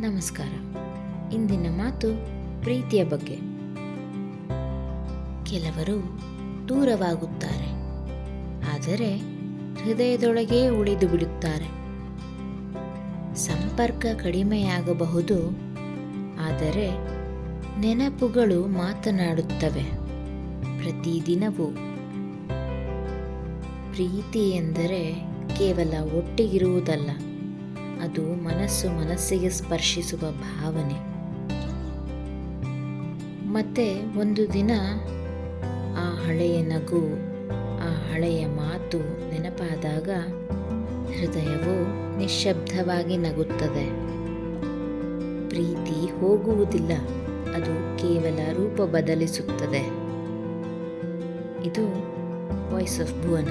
ನಮಸ್ಕಾರ. ಇಂದಿನ ಮಾತು ಪ್ರೀತಿಯ ಬಗ್ಗೆ. ಕೆಲವರು ದೂರವಾಗುತ್ತಾರೆ, ಆದರೆ ಹೃದಯದೊಳಗೇ ಉಳಿದು ಬಿಡುತ್ತಾರೆ. ಸಂಪರ್ಕ ಕಡಿಮೆಯಾಗಬಹುದು, ಆದರೆ ನೆನಪುಗಳು ಮಾತನಾಡುತ್ತವೆ. ಪ್ರತಿದಿನವೂ ಪ್ರೀತಿ ಎಂದರೆ ಕೇವಲ ಒಟ್ಟಿಗಿರುವುದಲ್ಲ. ಅದು ಮನಸ್ಸು ಮನಸ್ಸಿಗೆ ಸ್ಪರ್ಶಿಸುವ ಭಾವನೆ. ಮತ್ತೆ ಒಂದು ದಿನ ಆ ಹಳೆಯ ನಗು, ಆ ಹಳೆಯ ಮಾತು ನೆನಪಾದಾಗ ಹೃದಯವು ನಿಶ್ಶಬ್ದವಾಗಿ ನಗುತ್ತದೆ. ಪ್ರೀತಿ ಹೋಗುವುದಿಲ್ಲ, ಅದು ಕೇವಲ ರೂಪ ಬದಲಿಸುತ್ತದೆ. ಇದು ವಾಯ್ಸ್ ಆಫ್ ಭುವನ